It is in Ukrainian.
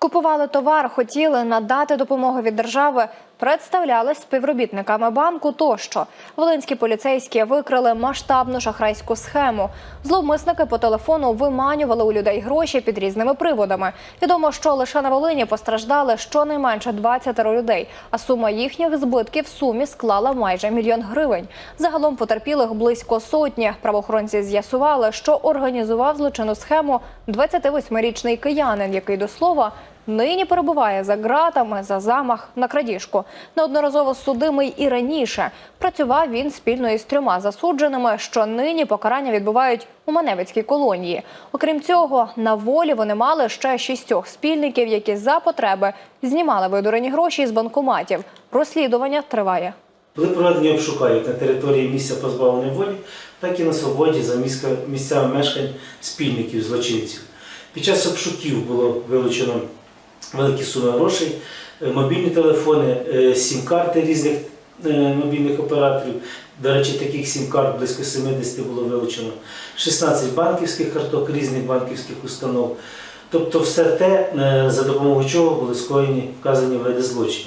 Купували товар, хотіли надати допомогу від держави, представлялись співробітниками банку тощо. Волинські поліцейські викрили масштабну шахрайську схему. Зловмисники по телефону виманювали у людей гроші під різними приводами. Відомо, що лише на Волині постраждали щонайменше 20 людей, а сума їхніх збитків в сумі склала майже мільйон гривень. Загалом потерпілих близько сотні. Правоохоронці з'ясували, що організував злочинну схему 28-річний киянин, який до слова нині перебуває за ґратами за замах на крадіжку. Неодноразово судимий і раніше. Працював він спільно із трьома засудженими, що нині покарання відбувають у Маневицькій колонії. Окрім цього, на волі вони мали ще шістьох спільників, які за потреби знімали видурені гроші з банкоматів. Розслідування триває. Були проведені обшука на території місця позбавлення волі, так і на свободі за місцями мешкань спільників злочинців. Під час обшуків було вилучено великі суми грошей, е, мобільні телефони, е, сім-карти різних е, мобільних операторів. До речі, таких сім-карт близько 70 було вилучено, 16 банківських карток різних банківських установ. Тобто все те, за допомогою чого були скоєні вказані види злочинів.